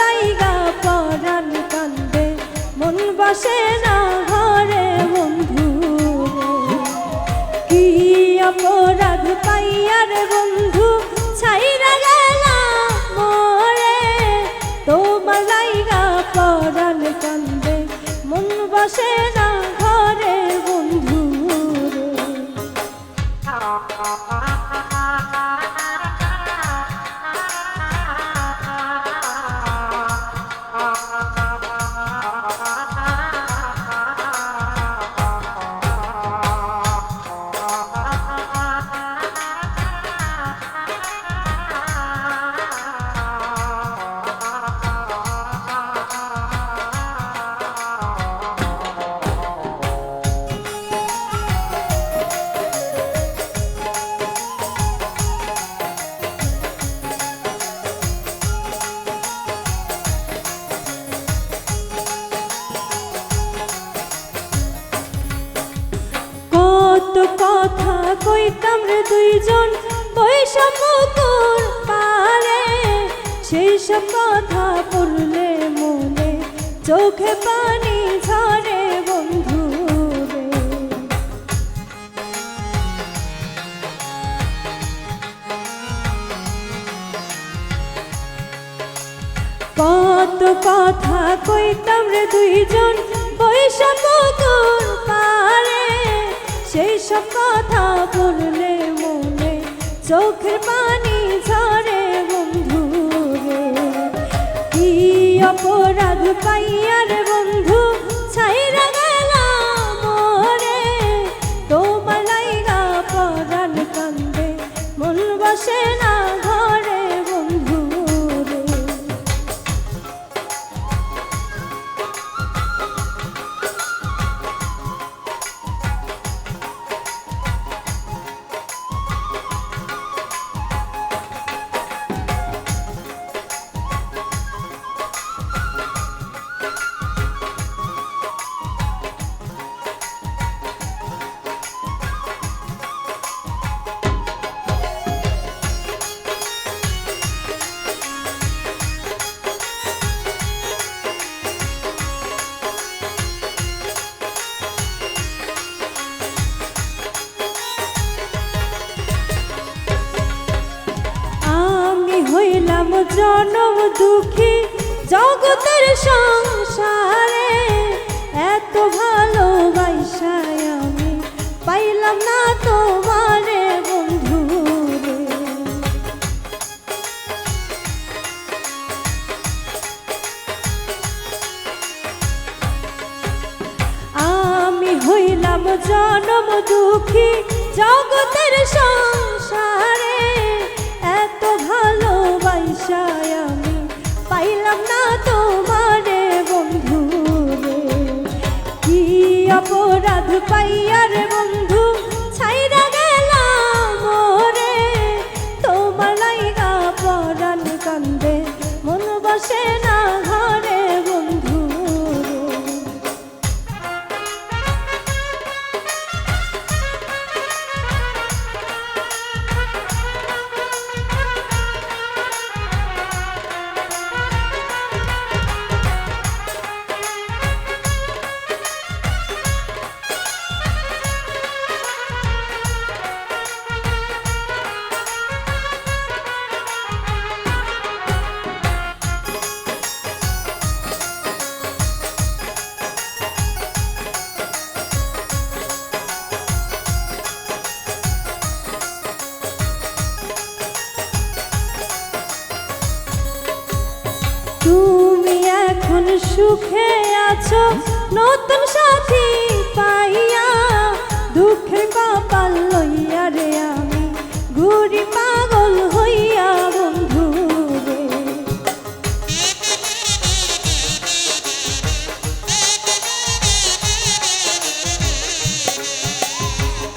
লাইগা পরাণ কান্দে, মন বসে না ঘরে বন্ধু। কি অপরাধ পাইয়ার বন্ধু, ছাইরা গেলা মোরে তোমার লাইগা পরাণ কান্দে, মন বসে না ঘরে বন্ধু রে। কথা কইতাম রে দুইজন পয়সা পুকুর পারে। সেই সব কথা পড়লে মনে চোখে পানি ঝরে বন্ধু কত কথা কইতাম রে দুইজন পয়সা পুকুর পারে। সেই সব কথা বললে মনে চোখের পানি ঝরে বন্ধু কি অপরাধ পাইয়ার বন্ধু হইলাম জনম দুঃখী জগতের সংসারে। এত ভালোবাসায় আমি পাইলাম না তোমারে বন্ধু আমি হইলাম জনম দুঃখী জগতের সংসারে। এত ভালোবাসায় অপরাধ তুমি এখন সুখে আছো, নতুন সাথী পাইয়া দুঃখের কপাল লইয়া রে আমি ঘুরি পাগল হইয়া বন্ধু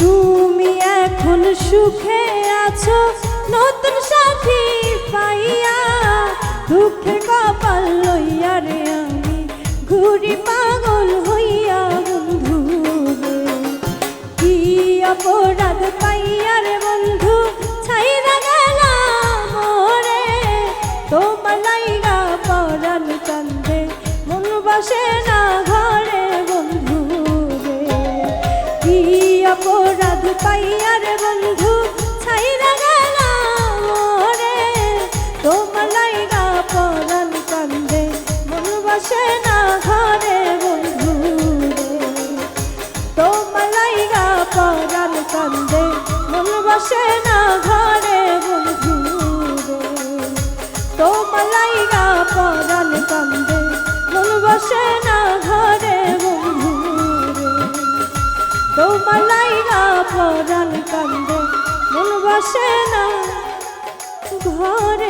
তুমি এখন সুখে আছো, নতুন সাথী পাইয়া দুঃখ পাইয়া রে বন্ধু ছাইরা গেলাম মোরে তোমার লাইগা পরাণ কান্দে, মন বসে না ঘরে বন্ধু তোমার লাইগা পরাণ কান্দে, মন বসে না ঘরে পরাণ কান্দে মন বসে না। ঘরে